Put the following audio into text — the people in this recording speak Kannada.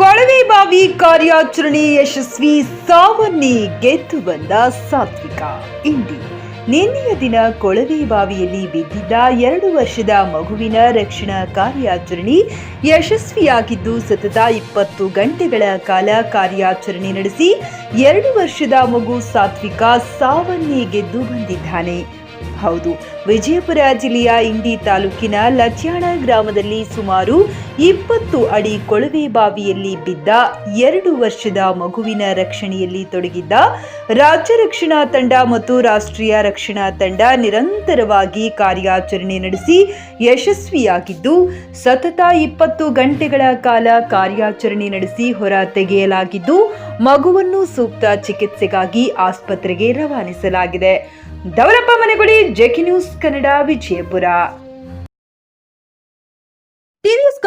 ಕೊಳವೆ ಬಾವಿ ಕಾರ್ಯಾಚರಣೆ ಯಶಸ್ವಿ ಸಾವನ್ನಿ ಗೆದ್ದು ಬಂದ ಸಾತ್ವಿಕ. ಇಂಡಿ ನಿನ್ನೆಯ ದಿನ ಕೊಳವೆ ಬಾವಿಯಲ್ಲಿ ಬಿದ್ದಿದ್ದ ಎರಡು ವರ್ಷದ ಮಗುವಿನ ರಕ್ಷಣಾ ಕಾರ್ಯಾಚರಣೆ ಯಶಸ್ವಿಯಾಗಿದ್ದು ಸತತ ಇಪ್ಪತ್ತು ಗಂಟೆಗಳ ಕಾಲ ಕಾರ್ಯಾಚರಣೆ ನಡೆಸಿ ಎರಡು ವರ್ಷದ ಮಗು ಸಾತ್ವಿಕ ಸಾವನ್ನಿ ಗೆದ್ದು ಬಂದಿದ್ದಾನೆ. ಹೌದು. ವಿಜಯಪುರ ಜಿಲ್ಲೆಯ ಇಂಡಿ ತಾಲೂಕಿನ ಲಚ್ಯಾಣ ಗ್ರಾಮದಲ್ಲಿ ಸುಮಾರು ಇಪ್ಪತ್ತು ಅಡಿ ಕೊಳವೆ ಬಾವಿಯಲ್ಲಿ ಬಿದ್ದ ಎರಡು ವರ್ಷದ ಮಗುವಿನ ರಕ್ಷಣೆಯಲ್ಲಿ ತೊಡಗಿದ್ದ ರಾಜ್ಯ ರಕ್ಷಣಾ ತಂಡ ಮತ್ತು ರಾಷ್ಟ್ರೀಯ ರಕ್ಷಣಾ ತಂಡ ನಿರಂತರವಾಗಿ ಕಾರ್ಯಾಚರಣೆ ನಡೆಸಿ ಯಶಸ್ವಿಯಾಗಿದ್ದು, ಸತತ ಇಪ್ಪತ್ತು ಗಂಟೆಗಳ ಕಾಲ ಕಾರ್ಯಾಚರಣೆ ನಡೆಸಿ ಹೊರ ತೆಗೆಯಲಾಗಿದ್ದು, ಮಗುವನ್ನು ಸೂಕ್ತ ಚಿಕಿತ್ಸೆಗಾಗಿ ಆಸ್ಪತ್ರೆಗೆ ರವಾನಿಸಲಾಗಿದೆ. Davarappa Manegudi JK news Kannada Vijayapura.